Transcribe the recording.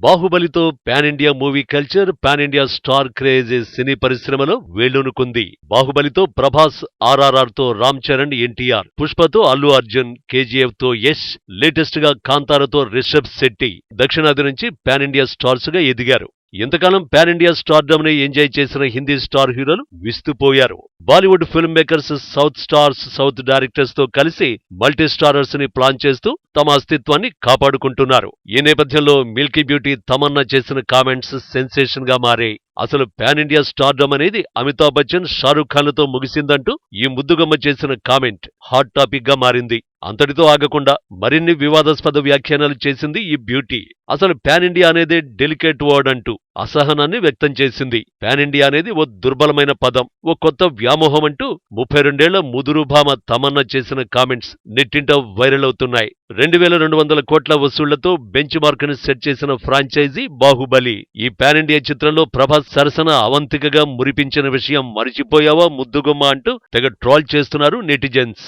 బాహుబలితో pan India movie culture pan India star craze cine పరిశ్రమలో వేళ్ళూనుకుంది బాహుబలితో ప్రభాస్ ఆర్ఆర్ఆర్తో రామ్ చరణ్ ఎన్టీఆర్ పుష్పతో అల్లు అర్జున్ కేజీఎఫ్తో యశ్ లేటెస్ట్గా కాంతారతో రిషబ్ శెట్టి. దక్షిణాది నుంచి పాన్ ఇండియా స్టార్స్గా ఎదిగారు. ఇంతకాలం పాన్ ఇండియా స్టార్డమ్ని ఎంజాయ్ చేసిన హిందీ స్టార్ హీరోలు విస్తుపోయారు. Bollywood film makers south stars south డైరెక్టర్స్తో కలిసి మల్టీ స్టారర్స్ని ప్లాన్ చేస్తూ తమ అస్తిత్వాన్ని కాపాడుకుంటున్నారు. ఈ నేపథ్యంలో మిల్కీ బ్యూటీ తమన్నా చేసిన కామెంట్స్ సెన్సేషన్గా మారాయి అసలు పాన్ ఇండియా స్టార్డమ్ అనేది అమితాబ్ బచ్చన్ షారూఖ్ ఖాన్లతో ముగిసిందంటూ ఈ ముద్దుగమ్మ చేసిన కామెంట్ హాట్ టాపిక్గా మారింది. అంతటితో ఆగకుండా మరిన్ని వివాదాస్పద వ్యాఖ్యానాలు చేసింది ఈ బ్యూటీ. అసలు పాన్ ఇండియా అనేది డెలికేట్ వర్డ్ అంటూ అసహనాన్ని వ్యక్తం చేసింది. పాన్ ఇండియా అనేది ఓ దుర్బలమైన పదం ఓ కొత్త వ్యామోహం అంటూ ముప్పై రెండేళ్ళ ముదురుభామ తమన్నా చేసిన కామెంట్స్ నెట్టింట వైరల్ అవుతున్నాయి. రెండు వేల రెండు వందల కోట్ల వసూళ్ళతో బెంచ్ మార్క్ను సెట్ చేసిన ఫ్రాంచైజీ బాహుబలి. ఈ పాన్ ఇండియా చిత్రంలో ప్రభాస్ సరసన అవంతికగా మురిపించిన విషయం మరిచిపోయావా ముద్దుగుమ్మ అంటూ తెగ ట్రోల్ చేస్తున్నారు నెటిజన్స్.